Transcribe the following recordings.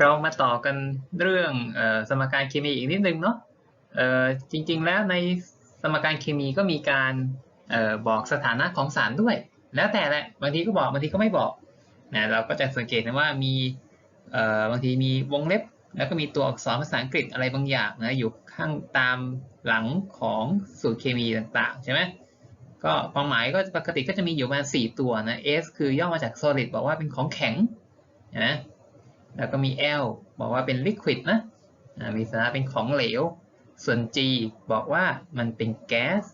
เรามาต่อกันเรื่องออสมการเคมีอีกนิดนึงเนาะจริงๆแล้วในสมการเคมีก็มีการออบอกสถานะของสารด้วย แล้วแต่แหละบางทีก็บอกบางทีก็ไม่บอกนะเราก็จะสังเกตนะว่ามีบางทีมีวงเล็บ แล้วก็มีตัวอักษรภาษาอังกฤษอะไรบางอย่างนะอยู่ข้างตามหลังของสูตรเคมีต่างๆใช่ไหมก็ความหมายก็ปกติก็จะมีอยู่ประมาณ4ตัวนะ S คือย่อมาจาก solid บอกว่าเป็นของแข็งนะ แล้วก็มี L บอกว่าเป็น liquid นะมีสถานะเป็นของเหลว ส่วน G บอกว่ามันเป็นแก๊ส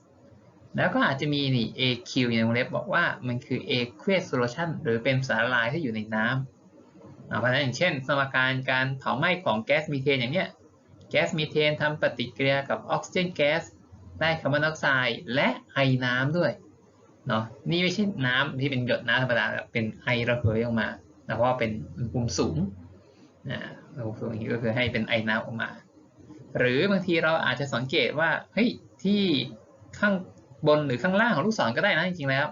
แล้วก็อาจจะมีนี่ AQ ในวงเล็บบอกว่ามันคือ aqueous solution หรือเป็นสารละลายที่อยู่ในน้ำเพราะฉะนั้นอย่างเช่น สมการการเผาไหม้ของแก๊สมีเทนอย่างเนี้ย แก๊สมีเทนทำปฏิกิริยากับออกซิเจนแก๊สได้คาร์บอนไดออกไซด์และไอน้ำด้วยเนาะนี่ไม่ใช่น้ำที่เป็นหยดน้ำธรรมดาเป็นไอระเหยออกมานะเพราะว่าเป็นอุณหภูมิสูง นะอุณหภูมิสูงอย่างนี้ก็คือให้เป็นไอน้ำออกมา หรือบางทีเราอาจจะสังเกตว่าเฮ้ยที่ข้างบนหรือข้างล่างของลูกศรก็ได้นะจริงๆแล้ว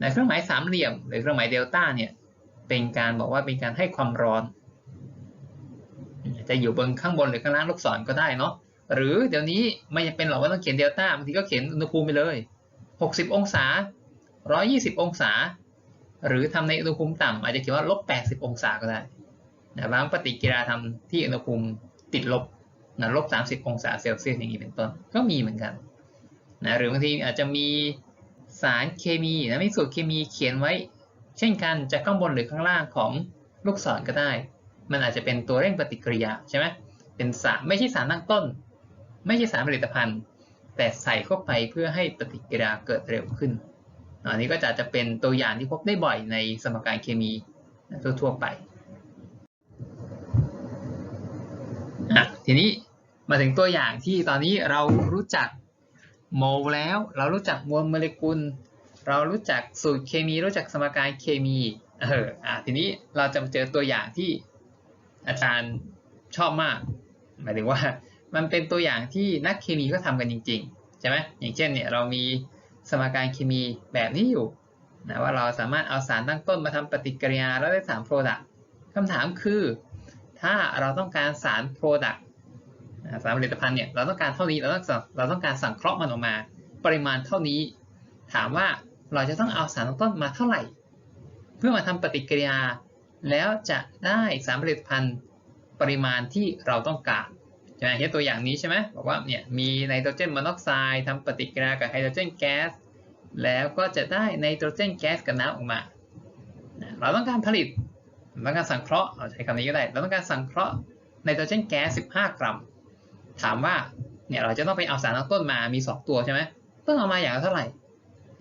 ในเครื่องหมายสามเหลี่ยม หรือเครื่องหมายเดลต้าเนี่ยเป็นการบอกว่าเป็นการให้ความร้อน จะอยู่บนข้างบนหรือข้างล่างลูกศรก็ได้เนาะหรือเดี๋ยวนี้ไม่จำเป็นหรอกว่าต้องเขียนเดลต้าบางทีก็เขียนอุณหภูมิไปเลย 60 องศา 120 องศา หรือทำในอุณหภูมิต่ำอาจจะเขียนว่าลบ 80 องศาก็ได้ นะบางปฏิกิริยาทำที่อุณหภูมิติดลบนะลบ 30 องศาเซลเซียสอย่างนี้เป็นต้น ก็มีเหมือนกันนะหรือบางทีอาจจะมีสารเคมีนะมีสูตรเคมีเขียนไว้ เช่นกันจากข้างบนหรือข้างล่างของลูกศรก็ได้ มันอาจจะเป็นตัวเร่งปฏิกิริยาใช่ไหมเป็นสารไม่ใช่สารตั้งต้น ไม่ใช่สารผลิตภัณฑ์ แต่ใส่เข้าไปเพื่อให้ปฏิกิริยาเกิดเร็วขึ้นอันนี้ก็จะจะเป็นตัวอย่างที่พบได้บ่อยในสมการเคมีทั่วๆไปอะ ทีนี้มาถึงตัวอย่างที่ตอนนี้เรารู้จักโมลแล้ว เรารู้จักมวลโมเลกุล เรารู้จักสูตรเคมี รู้จักสมการเคมีเอออะทีนี้เราจะมาเจอตัวอย่างที่อาจารย์ชอบมาก หมายถึงว่ามันเป็นตัวอย่างที่นักเคมีก็ทำกันจริงๆใช่ไหมอย่างเช่นเนี่ยเรามีสมการเคมีแบบนี้อยู่นะว่าเราสามารถเอาสารตั้งต้นมาทำปฏิกิริยาแล้วได้สารโปรดักต์คำถามคือ ถ้าเราต้องการสารโปรดักต์ สารผลิตภัณฑ์เนี่ยเราต้องการเท่านี้เราต้องเราต้องการสังเคราะห์มันออกมา ปริมาณเท่านี้ ถามว่าเราจะต้องเอาสารตั้งต้นมาเท่าไหร่ เพื่อมาทำปฏิกิริยา แล้วจะได้สารผลิตภัณฑ์ปริมาณที่เราต้องการใช่ไหมเช่นตัวอย่างนี้ใช่ไหมบอกว่าเนี่ยมีไนโตรเจนมอนอกไซด์ทำปฏิกิริยากับไฮโดรเจนแก๊สแล้วก็จะได้ไนโตรเจนแก๊สกับน้ำออกมา เราต้องการผลิตต้องการสังเคราะห์เราใช้คำนี้ก็ได้ เราต้องการสังเคราะห์ไนโตรเจนแก๊ส 15 กรัม ถามว่าเนี่ยเราจะต้องไปเอาสารตั้งต้นมามี 2 ตัวใช่ไหมต้องเอามาอย่างเท่าไหร่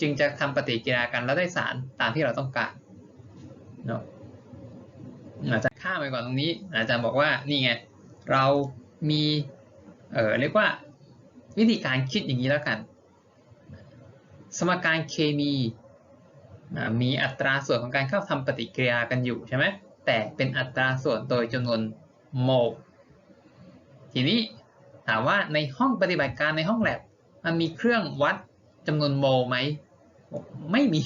จึงจะทำปฏิกิริยากันแล้วได้สารตามที่เราต้องการเนาะอาจารย์ข้ามไปก่อนตรงนี้ อาจารย์บอกว่านี่ไงเรามีเออเรียกว่าวิธีการคิดอย่างนี้แล้วกัน สมการเคมีมีอัตราส่วนของการเข้าทำปฏิกิริยากันอยู่ใช่ไหมแต่เป็นอัตราส่วนโดยจำนวนโมลทีนี้ ถามว่าในห้องปฏิบัติการในห้องแลบมันมีเครื่องวัดจำนวนโมลไหมไม่มี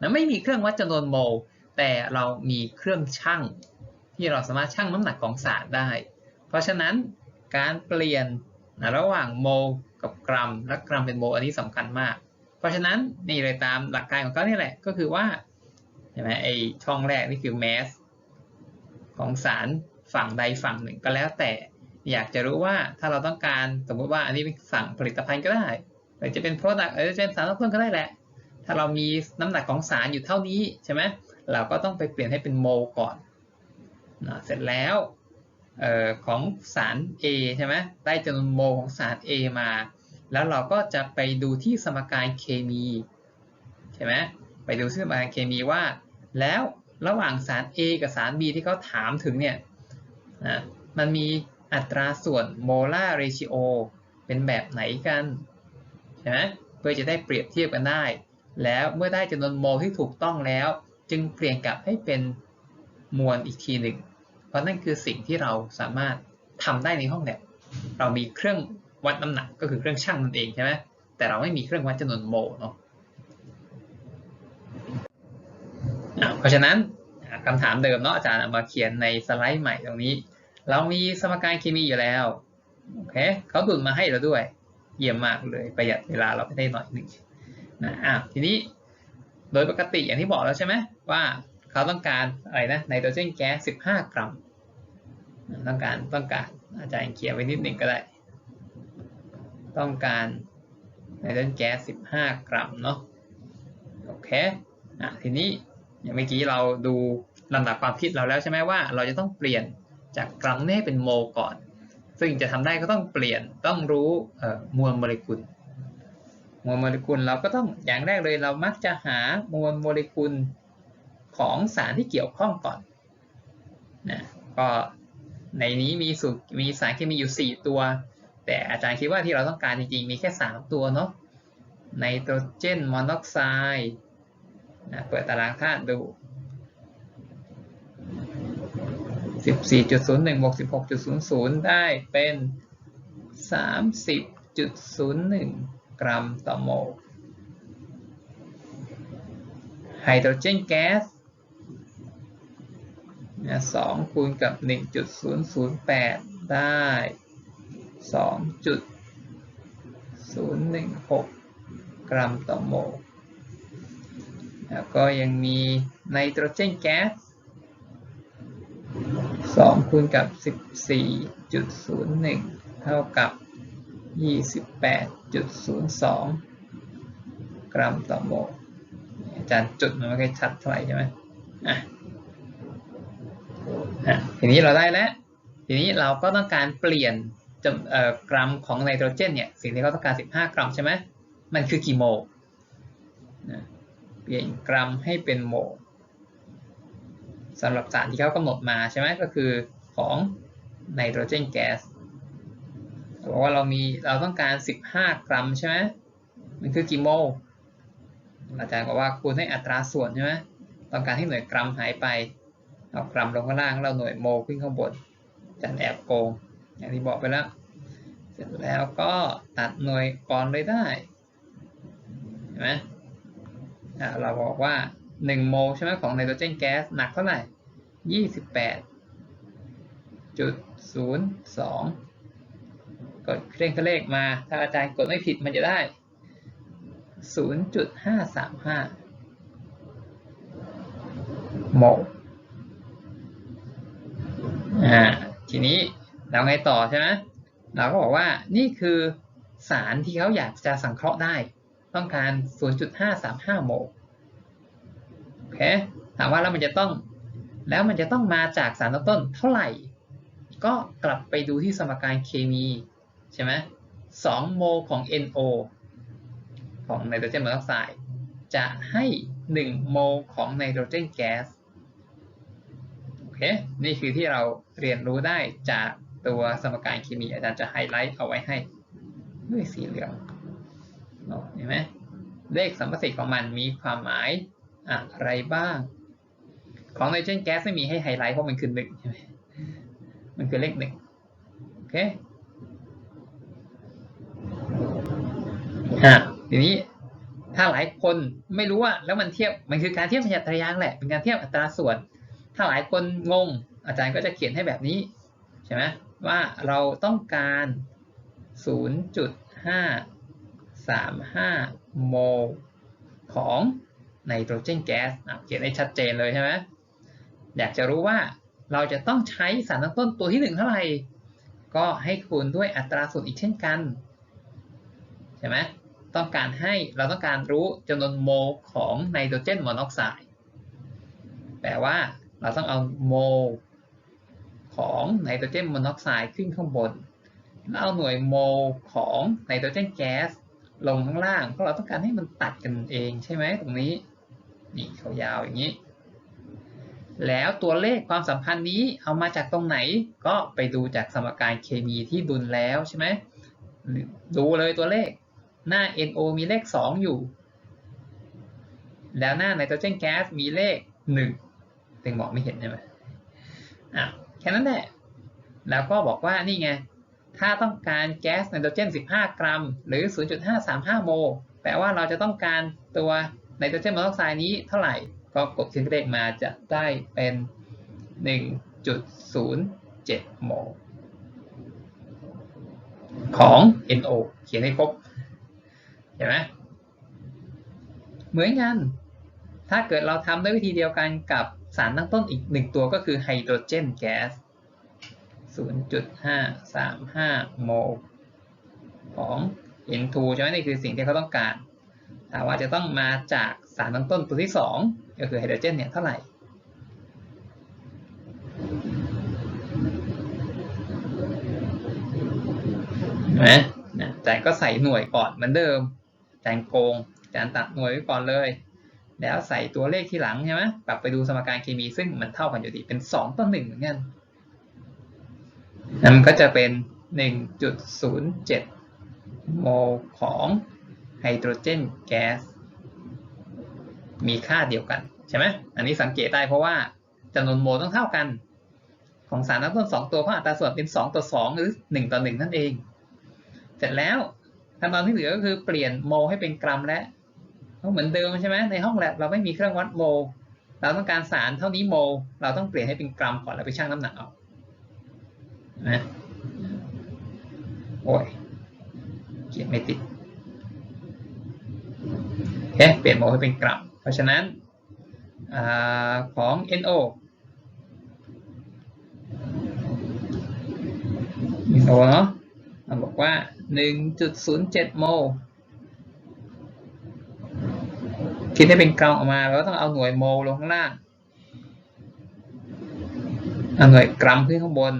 นะไม่มีเครื่องวัดจำนวนโมลแต่เรามีเครื่องชั่ง ที่เราสามารถชั่งน้ำหนักของสารได้ เพราะฉะนั้นการเปลี่ยนนะระหว่างโมลกับกรัม และกรัมเป็นโมลอันนี้สำคัญมาก เพราะฉะนั้นนี่เลยตามหลักการของเขานี่แหละก็คือว่าเห็นไหมไอช่องแรกนี่คือแมสของสารฝั่งใดฝั่งหนึ่งก็แล้วแต่ อยากจะรู้ว่าถ้าเราต้องการสมมุติว่าอันนี้เป็นฝั่งผลิตภัณฑ์ก็ได้หรือจะเป็น product หรือจะเป็นสารตั้งต้นก็ได้แหละ ถ้าเรามีน้ำหนักของสารอยู่เท่านี้ใช่ไหมเราก็ต้องไปเปลี่ยนให้เป็นโมลก่อนนะเสร็จแล้วออของสาร A ใช่ไหมได้จำนวนโมลของสาร A มา แล้วเราก็จะไปดูที่สมการเคมีใช่ไหมไปดูที่สมการเคมีว่า แล้วระหว่างสาร A กับสาร B ที่เขาถามถึงเนี่ยนะมันมี อัตราส่วนโมลาร์เรชิโอเป็นแบบไหนกันใช่ไหมเพื่อจะได้เปรียบเทียบกันได้ แล้วเมื่อได้จำนวนโมลที่ถูกต้องแล้ว จึงเปลี่ยนกลับให้เป็นมวลอีกทีหนึ่ง เพราะนั่นคือสิ่งที่เราสามารถทำได้ในห้องแลบเรามีเครื่องวัดน้ำหนักก็คือเครื่องชั่งนั่นเองใช่ไหมแต่เราไม่มีเครื่องวัดจำนวนโมลเนาะเพราะฉะนั้นคำถามเดิมเนาะอาจารย์เอามาเขียนในสไลด์ใหม่ตรงนี้ เรามีสมการเคมีอยู่แล้วโอเคเขาดุลมาให้เราด้วย เยี่ยมมากเลยประหยัดเวลาเราไปได้หน่อยหนึ่งนะอะทีนี้โดยปกติอย่างที่บอกแล้วใช่ไหมว่าเขาต้องการอะไรนะไนโตรเจนแก๊ส15 กรัม ต้องการต้องการอาจารย์เขียนไว้นิดหนึ่งก็ได้ ต้องการไนโตรเจนแก๊ส15 กรัมเนาะโอเคอะทีนี้อย่างเมื่อกี้เราดูลำดับความคิดเราแล้วใช่ไหมว่า เราจะต้องเปลี่ยน จากกรัมเนี่เป็นโมก่อน ซึ่งจะทำได้ก็ต้องเปลี่ยนต้องรู้มวลโมเลกุล มวลโมเลกุลเราก็ต้องอย่างแรกเลยเรามักจะหามวลโมเลกุลของสารที่เกี่ยวข้องก่อนนะก็ในนี้มีสูตรมีสารเคมีอยู่ 4 ตัว แต่อาจารย์คิดว่าที่เราต้องการจริงๆมีแค่ 3 ตัวเนาะไนโตรเจนมอนอกไซด์นะเปิดตารางธาตุดู 14.01บวก16.00 ได้เป็น 30.01 กรัมต่อโมลไฮโดรเจนแก๊สนะ2คูณกับ 1.008 ได้ 2.016 กรัมต่อโมล แล้วก็ยังมีไนโตรเจนแก๊ส 2คูณกับ14.01เท่ากับ28.02กรัมต่อโมลอาจารย์จุดมันไม่ค่อยชัดเท่าไหร่ใช่ไหมอะทีนี้เราได้แล้ว ทีนี้เราก็ต้องการเปลี่ยนกรัมของไนโตรเจนเนี่ย สิ่งที่เขาต้องการ 15 กรัมใช่ไหมมันคือกี่โมลเปลี่ยนกรัมให้เป็นโมล สำหรับสารที่เขากำหนดมาใช่ไหมก็คือของไนโตรเจนแก๊สบอกว่าเรามีเราต้องการ 15 กรัมใช่ไหมมันคือกี่โมลอาจารย์บอกว่าคูณให้อัตราส่วนใช่ไหมต้องการให้หน่วยกรัมหายไปเอากรัมลงข้างล่างเราหน่วยโมลขึ้นข้างบนอาจารย์แอบโกงอย่างที่บอกไปแล้ว เสร็จแล้วก็ตัดหน่วยก่อนเลยได้เห็นไหมเราบอกว่า 1โมลใช่ไหมของไนโตรเจนแก๊สหนักเท่าไหร่ 28.02 กดเครื่องคเลขมา ถ้าอาจารย์กดไม่ผิดมันจะได้ 0.535โมลอ่าทีนี้เราไงต่อใช่ไหมเราก็บอกว่านี่คือสารที่เขาอยากจะสังเคราะห์ได้ ต้องการ 0.535 โมล โอเคถามว่าแล้วมันจะต้องแล้วมันจะต้องมาจากสารตั้งต้นเท่าไหร่ ก็กลับไปดูที่สมการเคมีใช่ไหม2โมลของ NO ของไนโตรเจนมอนอกไซด์จะให้ 1 โมลของไนโตรเจนแก๊สโอเคนี่คือที่เราเรียนรู้ได้จากตัวสมการเคมีอาจารย์จะไฮไลท์เอาไว้ให้ด้วยสีเหลืองเห็นไหมเลขสัมประสิทธิ์ของมันมีความหมาย อะไรบ้าง ของไนโตรเจนแก๊สไม่มีให้ไฮไลท์เพราะมันคือหนึ่งใช่ไหมมันคือเลขหนึ่งโอเคอะทีนี้ถ้าหลายคนไม่รู้ว่าแล้วมันเทียบมันคือการเทียบประหยัดตรายางแหละเป็นการเทียบอัตราส่วน ถ้าหลายคนงง อาจารย์ก็จะเขียนให้แบบนี้ใช่ไหมว่าเราต้องการ 0.535 โมลของ ไนโตรเจนแก๊สเขียนให้ชัดเจนเลยใช่ไหมอยากจะรู้ว่าเราจะต้องใช้สารตั้งต้นตัวที่หนึ่งเท่าไหร่ ก็ให้คูณด้วยอัตราส่วนอีกเช่นกัน ใช่ไหมต้องการให้เราต้องการรู้จำนวนโมลของไนโตรเจนมอนอกไซด์แปลว่าเราต้องเอาโมลของไนโตรเจนมอนอกไซด์ขึ้นข้างบน แล้วเอาหน่วยโมลของไนโตรเจนแก๊สลงข้างล่าง เพราะเราต้องการให้มันตัดกันเองใช่ไหมตรงนี้ นี่เขายาวอย่างนี้ แล้วตัวเลขความสัมพันธ์นี้เอามาจากตรงไหน ก็ไปดูจากสมการเคมีที่ดุลแล้วใช่ไหมดูเลยตัวเลขหน้า NO มีเลข 2 อยู่ แล้วหน้าไนโตรเจนแก๊สมีเลข1ถึงบอกไม่เห็นใช่ไหมอะแค่นั้นแหละ แล้วก็บอกว่านี่ไง ถ้าต้องการแก๊สไนโตรเจน 15 กรัม หรือ 0.535 โมลแปลว่าเราจะต้องการตัว ไนโตรเจนมอนอกไซด์นี้เท่าไหร่ก็กดเครื่องเลขมาจะได้เป็น 1.07 โมลของ NO เขียนให้ครบ เห็นไหมเหมือนกัน ถ้าเกิดเราทำด้วยวิธีเดียวกันกับสารตั้งต้นอีกหนึ่งตัวก็คือไฮโดรเจนแก๊ส 0.535 โมลของ N2 ใช่ไหมนี่คือสิ่งที่เขาต้องการ ว่าจะต้องมาจากสารตั้งต้นตัวที่ 2 ก็คือไฮโดรเจนเนี่ยเท่าไหร่นไหมนะอาจารย์ก็ใส่หน่วยก่อนเหมือนเดิมอาจารย์โกงอาจายตัดหน่วยไว้ก่อนเลย แล้วใส่ตัวเลขที่หลังใช่ไหมกลับไปดูสมการเคมีซึ่งมันเท่ากันอยู่ดีเป็น 2 ต่อ1เหมือนกันนั่นมันก็จะเป็น 1.07 โมลของ ไฮโดรเจนแก๊สมีค่าเดียวกันใช่ไหมอันนี้สังเกตได้เพราะว่าจำนวนโมลต้องเท่ากัน ของสารตั้งต้น2ตัวเพราะอัตราส่วนเป็น2ต่อ2หรือ1ต่อ1นั่นเอง เสร็จแล้วขั้นตอนที่เหลือก็คือเปลี่ยนโมลให้เป็นกรัมและเหมือนเดิมใช่ไหมในห้องแลบเราไม่มีเครื่องวัดโมลเราต้องการสารเท่านี้โมลเราต้องเปลี่ยนให้เป็นกรัมก่อนแล้วไปชั่งน้ำหนักเอานะโอ้ยเขียนไม่ติด คเปลี่ยนโมลให้เป็นกรัม เพราะฉะนั้นอของ NO NO เนาะเราบอกว่า 1.07 โมลคิดให้เป็นกรัมออกมาเราต้องเอาหน่วยโมลลงข้างล่างเอาหน่วยกรัมขึ้นข้างบน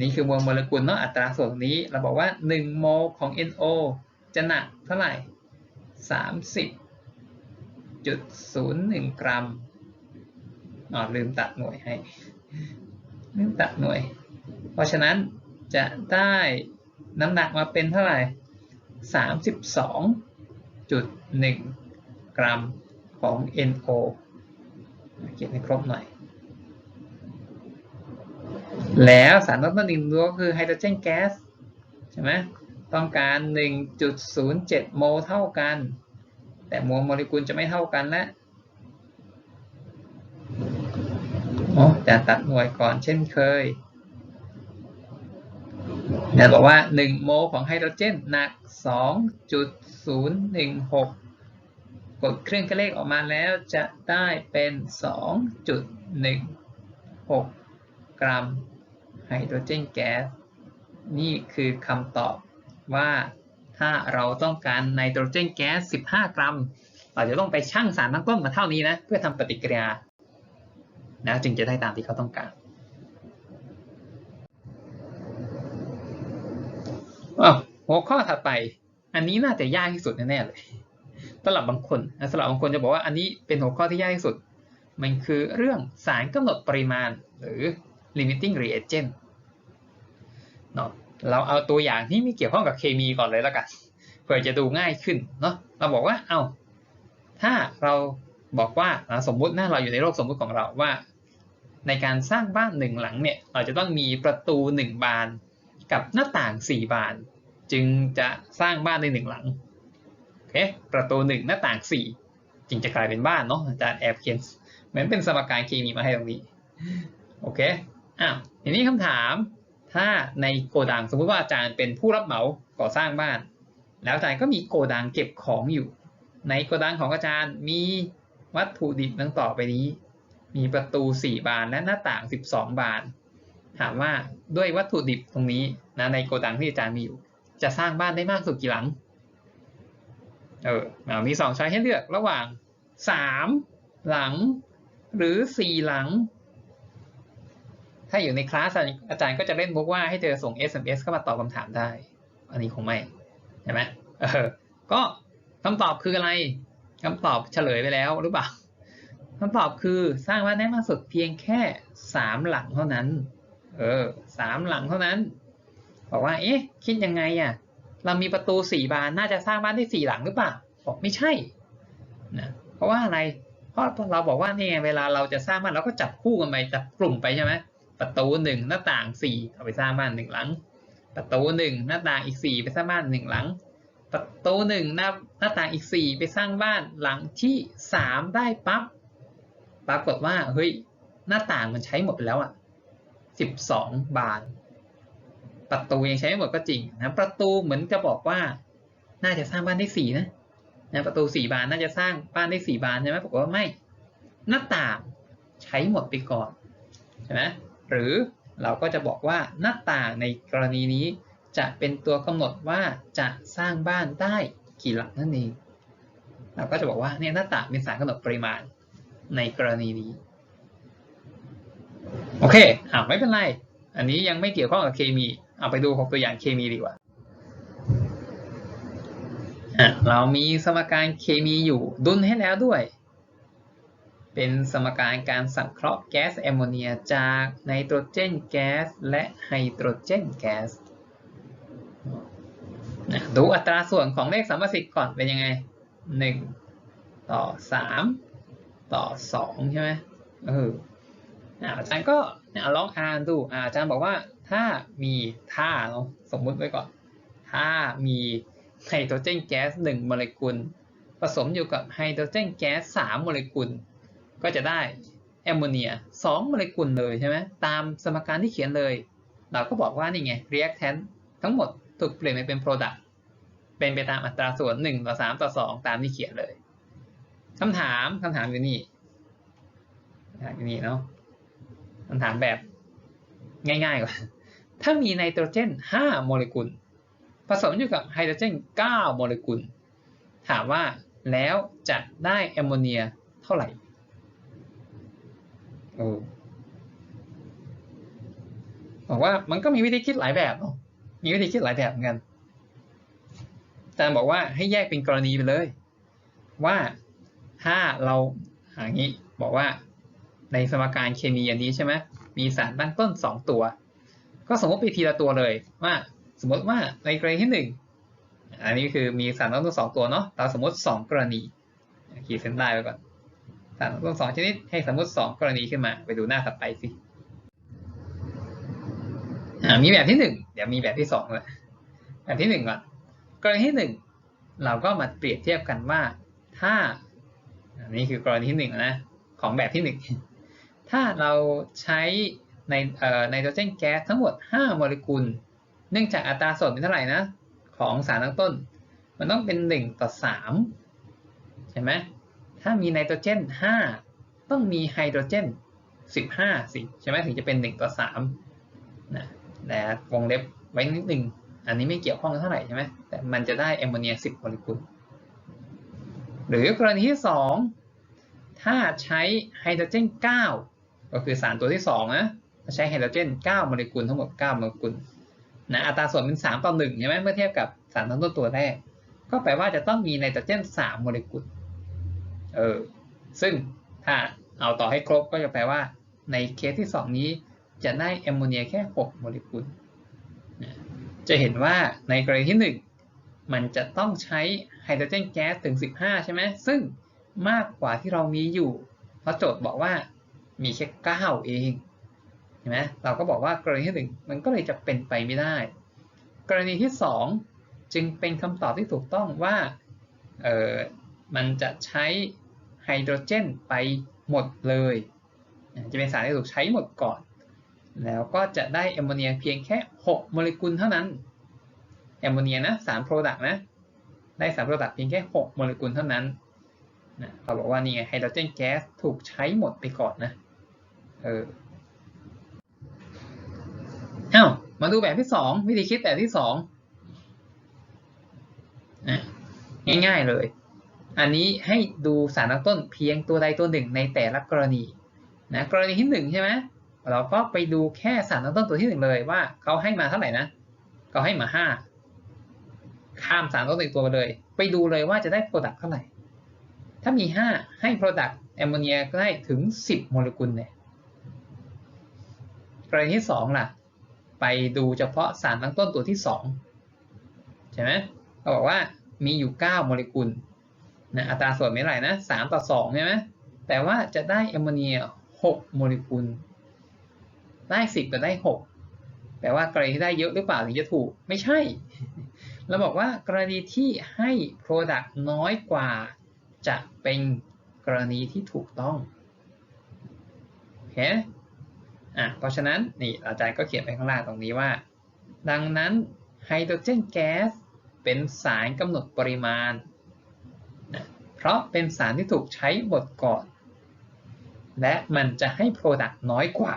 นี่คือมวลโมเลกุลเนาะอัตราส่วนนี้เราบอกว่า 1 โมลของ NO จะหนักเท่าไหร่ 30 30.01 กรัมอ๋อลืมตัดหน่วยให้ ลืมตัดหน่วย เพราะฉะนั้นจะได้น้ำหนักมาเป็นเท่าไหร่ 32.1 กรัมของ NO เขียนให้ครบหน่อย แล้วสารตั้งต้นอีกตัวก็คือไฮโดรเจนแก๊สใช่ไหมต้องการ 1.07 โมลเท่ากัน แต่มวลโมเลกุลจะไม่เท่ากันแล้วอ๋อจะตัดหน่วยก่อนเช่นเคยเนี่ยบอกว่า 1 โมลของไฮโดรเจนหนัก 2.016 กดเครื่องคิดเลขออกมาแล้วจะได้เป็น 2.16 กรัมไฮโดรเจนแก๊ส นี่คือคำตอบว่า ถ้าเราต้องการไนโตรเจนแก๊ส 15 กรัม เราจะต้องไปชั่งสารตั้งต้นมาเท่านี้นะ เพื่อทำปฏิกิริยานะจึงจะได้ตามที่เขาต้องการอ้หัวข้อถัดไป อันนี้น่าจะยากที่สุดแน่ๆเลยสำหรับบางคนนะสำหรับบางคนจะบอกว่าอันนี้เป็นหัวข้อที่ยากที่สุด มันคือเรื่องสารกำหนดปริมาณหรือ limiting reagent เนาะ เราเอาตัวอย่างที่ไม่เกี่ยวข้องกับเคมีก่อนเลยแล้วกันเพื่อจะดูง่ายขึ้นเนาะเราบอกว่าเอาถ้าเราบอกว่าสมมุตินะเราอยู่ในโลกสมมุติของเราว่า ในการสร้างบ้านหนึ่งหลังเนี่ยเราจะต้องมีประตูหนึ่งบานกับหน้าต่างสี่บาน จึงจะสร้างบ้านในหนึ่งหลังโอเคประตูหนึ่งหน้าต่างสี่จึงจะกลายเป็นบ้านเนาะอาจารย์แอบเขียนเหมือนเป็นสมการเคมีมาให้ตรงนี้โอเคอ้าวทีนี้คำถาม ถ้าในโกดังสมมุติว่าอาจารย์เป็นผู้รับเหมาก่อสร้างบ้าน แล้วอาจารย์ก็มีโกดังเก็บของอยู่ ในโกดังของอาจารย์มีวัตถุดิบดังต่อไปนี้ มีประตู 4 บานและหน้าต่าง 12 บาน ถามว่าด้วยวัตถุดิบตรงนี้นะในโกดังที่อาจารย์มีอยู่ จะสร้างบ้านได้มากสุดกี่หลัง เออมีสองช้อยให้เลือกระหว่าง 3 หลัง หรือ 4 หลัง ถ้าอยู่ในคลาสอาจารย์ก็จะเล่นมุกว่าให้เธอส่ง SMS เข้ามาตอบคำถามได้ อันนี้คงไม่ใช่ไหมเออก็คำตอบคืออะไรคำตอบเฉลยไปแล้วหรือเปล่าคำตอบคือสร้างบ้านได้มากสุดเพียงแค่สามหลังเท่านั้น เออสามหลังเท่านั้น บอกว่า เอ๊ะ คิดยังไงอะ เรามีประตูสี่บาน น่าจะสร้างบ้านได้สี่หลังหรือเปล่า บอกไม่ใช่ นะ เพราะว่าอะไร เพราะเราบอกว่านี่เวลาเราจะสร้างบ้านเราก็จับคู่กันไป จับกลุ่มไปใช่ไหม ประตูหนึ่งหน้าต่างสี่เอาไปสร้างบ้านหนึ่งหลัง ประตูหนึ่งหน้าต่างอีกสี่ไปสร้างบ้านหนึ่งหลัง ประตูหนึ่งหน้าหน้าต่างอีกสี่ไปสร้างบ้านหลังที่สามได้ปั๊บปรากฏว่าเฮ้ยหน้าต่างมันใช้หมดไปแล้วอะสิบสองบาน ประตูยังใช้ไม่หมดก็จริงนะประตูเหมือนจะบอกว่า น่าจะสร้างบ้านได้สี่นะนะประตูสี่บานน่าจะสร้างบ้านได้สี่บานใช่ไหมปรากฏว่าไม่ หน้าต่างใช้หมดไปก่อนใช่ไหม หรือเราก็จะบอกว่าหน้าต่างในกรณีนี้ จะเป็นตัวกำหนดว่าจะสร้างบ้านได้กี่หลังนั่นเอง เราก็จะบอกว่าเนี่ยหน้าต่างเป็นสารกำหนดปริมาณในกรณีนี้ โอเคอ่าไม่เป็นไร อันนี้ยังไม่เกี่ยวข้องกับเคมี เอาไปดูของตัวอย่างเคมีดีกว่าอะเรามีสมการเคมีอยู่ดุลให้แล้วด้วย เป็นสมการการสังเคราะห์แก๊สแอมโมเนียจากไนโตรเจนแก๊สและไฮโดรเจนแก๊สดูอัตราส่วนของเลขสัมสิทธิ์ก่อนเป็นยังไงหนึ่งต่อสามต่อสองใช่ไหมเอออะอาจารย์ก็ลองอ่านดูอาจารย์บอกว่าถ้ามีถ้าเนาะสมมุติไว้ก่อน ถ้ามีไฮโดรเจนแก๊สหนึ่งโมเลกุล ผสมอยู่กับไฮโดรเจนแก๊สสามโมเลกุล ก็จะได้แอมโมเนียสองโมเลกุลเลยใช่ไหมตามสมการที่เขียนเลย เราก็บอกว่านี่ไง reactant ทั้งหมดถูกเปลี่ยนไปเป็น product เป็นไปตามอัตราส่วน 1 ต่อ 3 ต่อ 2 ตามที่เขียนเลยคำถามคำถามอยู่นี่อยู่นี่เนาะคำถามแบบง่ายๆกว่าถ้ามีไนโตรเจน 5 โมเลกุล ผสมอยู่กับไฮโดรเจน 9 โมเลกุล ถามว่าแล้วจะได้แอมโมเนียเท่าไหร่ โอ้บอกว่ามันก็มีวิธีคิดหลายแบบเนาะมีวิธีคิดหลายแบบเหมือนกันอาจารย์บอกว่าให้แยกเป็นกรณีไปเลย ว่าถ้าเราอย่างนี้บอกว่าในสมการเคมีอันนี้ใช่ไหมมีสารตั้งต้นสองตัว ก็สมมติไปทีละตัวเลยว่าสมมติว่าในกรณีที่หนึ่งอันนี้คือมีสารตั้งต้นสองตัวเนาะเราสมมติสองกรณีขีดเส้นใต้ไว้ก่อน สารตั้งต้นสองชนิดให้สมมติสองกรณีขึ้นมา ไปดูหน้าถัดไปสิมีแบบที่หนึ่งเดี๋ยวมีแบบที่สองเลยแบบที่หนึ่งก่อน กรณีที่หนึ่งเราก็มาเปรียบเทียบกันว่าถ้าอันนี้คือกรณีที่หนึ่งนะของแบบที่หนึ่งถ้าเราใช้ในเอ่อไนโตรเจนแก๊สทั้งหมด 5 โมเลกุล เนื่องจากอัตราส่วนเป็นเท่าไหร่นะ ของสารตั้งต้น มันต้องเป็น 1 ต่อ 3 ใช่ไหม ถ้ามีไนโตรเจน 5 ต้องมีไฮโดรเจน 15 สิใช่ไหมถึงจะเป็น 1 ต่อ3นะแต่วงเล็บไว้นิดหนึ่งอันนี้ไม่เกี่ยวข้องเท่าไหร่ใช่ไหมแต่มันจะได้แอมโมเนีย 10โมเลกุลหรือกรณีที่ 2 ถ้าใช้ไฮโดรเจน 9 ก็คือสารตัวที่2นะใช้ไฮโดรเจน 9 โมเลกุลทั้งหมด 9 โมเลกุลนะอัตราส่วนเป็น 3 ต่อ1ใช่ไหมเมื่อเทียบกับสารตั้งต้นตัวแรก ก็แปลว่าจะต้องมีไนโตรเจน 3 โมเลกุล เออซึ่งถ้าเอาต่อให้ครบก็จะแปลว่า ในเคสที่ 2 นี้จะได้แอมโมเนียแค่ 6 โมเลกุล จะเห็นว่าในกรณีที่ 1 มันจะต้องใช้ไฮโดรเจนแก๊สถึง 15 ใช่ไหม ซึ่งมากกว่าที่เรามีอยู่ เพราะโจทย์บอกว่ามีแค่ 9 เองเห็นไหมเราก็บอกว่ากรณีที่ 1 มันก็เลยจะเป็นไปไม่ได้ กรณีที่ 2 จึงเป็นคำตอบที่ถูกต้องว่า เออมันจะใช้ ไฮโดรเจนไปหมดเลย จะเป็นสารที่ถูกใช้หมดก่อน แล้วก็จะได้แอมโมเนียเพียงแค่ 6 โมเลกุลเท่านั้น แอมโมเนียนะสารโปรดักต์นะ ได้สารโปรดักต์เพียงแค่ 6 โมเลกุลเท่านั้นนะเขาบอกว่านี่ไงไฮโดรเจนแก๊สถูกใช้หมดไปก่อนนะ เออเอ้ามาดูแบบที่ 2 วิธีคิดแบบที่2นะง่ายๆเลย อันนี้ให้ดูสารตั้งต้นเพียงตัวใดตัวหนึ่งในแต่ละกรณีนะกรณีที่1ใช่ไหมเราก็ไปดูแค่สารตั้งต้นตัวที่หนึ่งเลยว่าเขาให้มาเท่าไหร่นะเขาให้มาห้าข้ามสารตั้งต้นตัวไปเลย ไปดูเลยว่าจะได้โปรดักต์เท่าไหร่ ถ้ามีห้าให้โปรดักต์แอมโมเนียก็ได้ถึงสิบโมเลกุลเนี่ยกรณีที่สองล่ะ ไปดูเฉพาะสารตั้งต้นตัวที่สองใช่ไหมเขาบอกว่ามีอยู่เก้าโมเลกุล นะอัตราส่วนไม่เท่าไหร่นะสามต่อสองใช่ไหมแต่ว่าจะได้แอมโมเนียหกโมเลกุล ได้สิบกับได้หกแปลว่ากรณีที่ได้เยอะหรือเปล่าถึงจะถูกไม่ใช่ เราบอกว่ากรณีที่ให้ Product น้อยกว่าจะเป็นกรณีที่ถูกต้องเคอะเพราะฉะนั้นนี่อาจารย์ก็เขียนไปข้างล่างตรงนี้ว่า ดังนั้นไฮโดรเจนแก๊สเป็นสารกำหนดปริมาณ ราะเป็นสารที่ถูกใช้หมดก่อน และมันจะให้ Product น้อยกว่า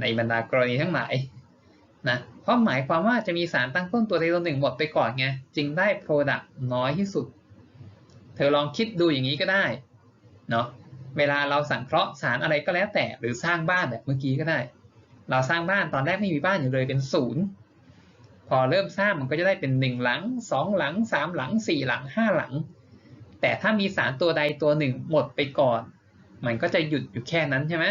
ในบรรดากรณีทั้งหลายนะเพราะหมายความว่าจะมีสารตั้งต้นตัวใดตัวหนึ่งหมดไปก่อนไงจึงได้ Product น้อยที่สุด เธอลองคิดดูอย่างนี้ก็ได้เนาะเวลาเราสังเคราะห์สารอะไรก็แล้วแต่หรือสร้างบ้านแบบเมื่อกี้ก็ได้ เราสร้างบ้านตอนแรกไม่มีบ้านอยู่เลยเป็นศูนย์พอเริ่มสร้างมันก็จะได้เป็นหนึ่งหลังสองหลังสามหลังสี่หลังห้าหลัง แต่ถ้ามีสารตัวใดตัวหนึ่งหมดไปก่อน มันก็จะหยุดอยู่แค่นั้นใช่ไหม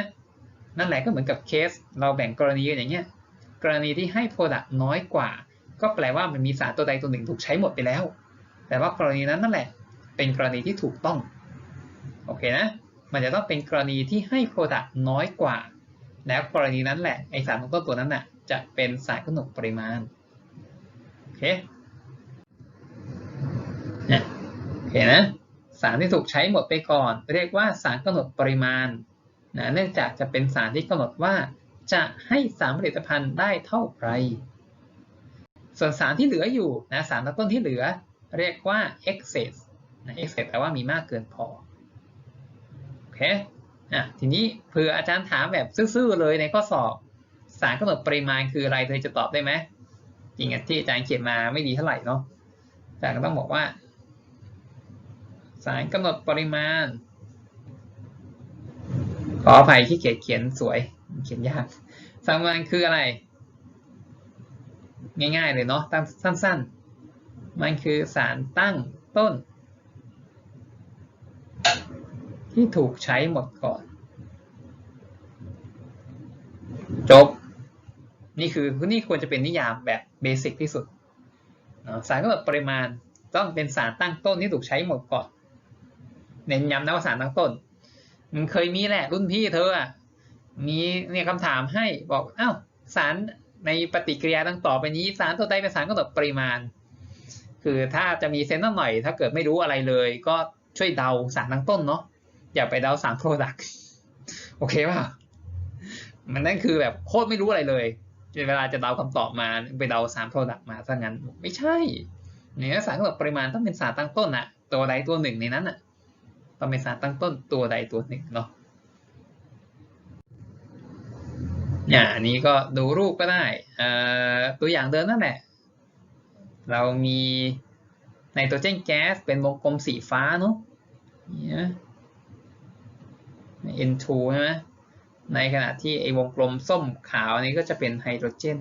นั่นแหละก็เหมือนกับเคส เราแบ่งกรณีอย่างเงี้ยกรณีที่ให้ Product น้อยกว่า ก็แปลว่ามันมีสารตัวใดตัวหนึ่งถูกใช้หมดไปแล้ว แต่ว่ากรณีนั้นนั่นแหละ เป็นกรณีที่ถูกต้องโอเคนะ มันจะต้องเป็นกรณีที่ให้ Product น้อยกว่า แล้วกรณีนั้นแหละไอสารตั้งต้นตัวนั้นน่ะจะเป็นสารกำหนดปริมาณโอเคเนี่ยโอเคนะ สารที่ถูกใช้หมดไปก่อน เรียกว่าสารกำหนดปริมาณนะเนื่องจากจะเป็นสารที่กำหนดว่าจะให้สารผลิตภัณฑ์ได้เท่าไหร่ส่วนสารที่เหลืออยู่นะสารตั้งต้นที่เหลือ เรียกว่า excess นะ excess แปลว่ามีมากเกินพอโอเคอะทีนี้เผื่ออาจารย์ถามแบบซื่อๆเลยในข้อสอบสารกำหนดปริมาณคืออะไรเธอจะตอบได้ไหมจริงๆที่อาจารย์เขียนมาไม่ดีเท่าไหร่เนาะอาจารย์ก็ต้องบอกว่า สารกำหนดปริมาณ ขออภัยที่เขียนเขียนสวย เขียนยากสารปริมาณคืออะไร ง่ายๆเลยเนาะตั้งสั้น ๆ มันคือสารตั้งต้น ที่ถูกใช้หมดก่อน จบ นี่คือนี่ควรจะเป็นนิยามแบบเบสิกที่สุดสารกำหนดปริมาณต้องเป็นสารตั้งต้นที่ถูกใช้หมดก่อน เน้นย้ำนะว่าสารตั้งต้น มันเคยมีแหละรุ่นพี่เธออะมีเนี่ยคำถามให้บอกอ้าวสารในปฏิกิริยาดังต่อไปนี้สารตัวใดเป็นสารกำหนดปริมาณ คือถ้าจะมีเซนต์หน่อย ถ้าเกิดไม่รู้อะไรเลย ก็ช่วยเดาสารตั้งต้นเนาะอย่าไปเดาสารโปรดักโอเคป่ะมันนั่นคือแบบโคตรไม่รู้อะไรเลย เวลาจะเดาคำตอบมาไปเดาสารโปรดักมาซะงั้น ไม่ใช่เนี่ยสารกำหนดปริมาณต้องเป็นสารตั้งต้นอะตัวใดตัวหนึ่งในนั้นอะ ต้องเป็นสารตั้งต้นตัวใดตัวหนึ่งเนาะเนี่ยอันนี้ก็ดูรูปก็ได้ตัวอย่างเดิมนั่นแหละ เรามีไนโตรเจนแก๊สเป็นวงกลมสีฟ้าเนาะเนี่ย N2 ใช่ไหมในขณะที่ไอวงกลมส้มขาวนี้ก็จะเป็นไฮโดรเจน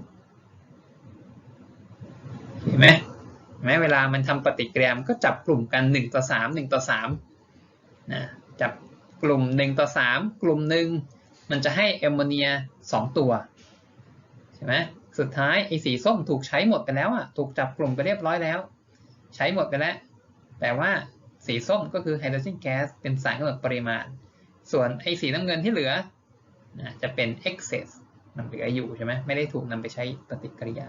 เห็นไหมแม้เวลามันทำปฏิกิริยาก็จับกลุ่มกัน 1 ต่อ 3 1 ต่อ 3 นะจับกลุ่ม 1 ต่อ 3 กลุ่มหนึ่งมันจะให้แอมโมเนีย 2 ตัวใช่ไหมสุดท้ายไอ้สีส้มถูกใช้หมดไปแล้วอะถูกจับกลุ่มไปเรียบร้อยแล้ว ใช้หมดไปแล้ว แต่ว่าสีส้มก็คือไฮโดรเจนแก๊สเป็นสารกำหนดปริมาณ ส่วนไอ้สีน้ำเงินที่เหลือจะเป็น excess มันเหลืออยู่ใช่ไหมไม่ได้ถูกนำไปใช้ปฏิกิริยา